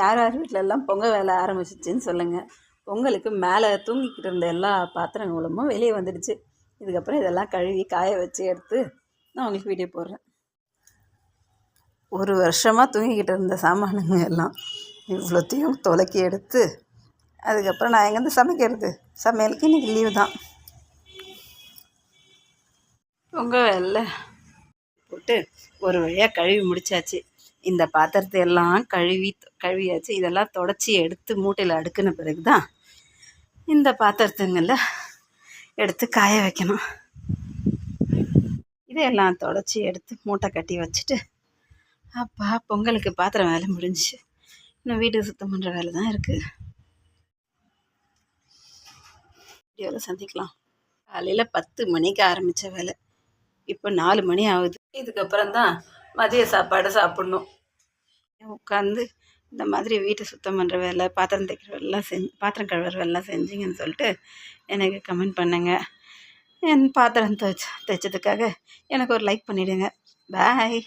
யார் யார் வீட்டிலெல்லாம் பொங்கல் வேலை ஆரம்பிச்சிச்சின்னு சொல்லுங்கள் பொங்கலுக்கு மேலே தூங்கிக்கிட்டு இருந்த எல்லா பாத்திரங்களும் வெளியே வந்துடுச்சு. இதுக்கப்புறம் இதெல்லாம் கழுவி காய வச்சு எடுத்து நான் உங்களுக்கு வீடியோ போடுறேன். ஒரு வருஷமாக தூங்கிக்கிட்டு இருந்த சாமானுங்க எல்லாம் இவ்வளோத்தையும் துலக்கி எடுத்து அதுக்கப்புறம் நான் எங்கேருந்து சமைக்கிறது? சமையலுக்கு இன்றைக்கி லீவு தான். பொங்கல் வேலை. போட்டு ஒரு வழியாக கழுவி முடிச்சாச்சு. இந்த பாத்திரத்தை எல்லாம் கழுவி கழுவியாச்சு. இதெல்லாம் தொடச்சி எடுத்து மூட்டையில் அடுக்கின பிறகு தான் இந்த பாத்திரத்துங்களில் எடுத்து காய வைக்கணும். இதையெல்லாம் தொடச்சி எடுத்து மூட்டை கட்டி வச்சுட்டு அப்பா பொங்கலுக்கு பாத்திரம் வேலை முடிஞ்சுச்சு. இன்னும் வீட்டுக்கு சுத்தம் பண்ணுற வேலை தான் இருக்குது வீடியோவில் சந்திக்கலாம். காலையில் பத்து மணிக்கு ஆரம்பித்த வேலை. இப்போ நாலு மணி ஆகுது. இதுக்கப்புறம் தான் மதிய சாப்பாடு சாப்பிட்ணும். உட்காந்து இந்த மாதிரி வீட்டை சுத்தம் பண்ணுற வேலை பாத்திரம் தைக்கிற வேலைலாம் செஞ்சு பாத்திரம் கழுவுற வேலைலாம் செஞ்சீங்கன்னு சொல்லிட்டு எனக்கு கமெண்ட் பண்ணுங்கள் என் பாத்திரம் துவைச்ச தைச்சதுக்காக எனக்கு ஒரு லைக் பண்ணிவிடுங்க பாய்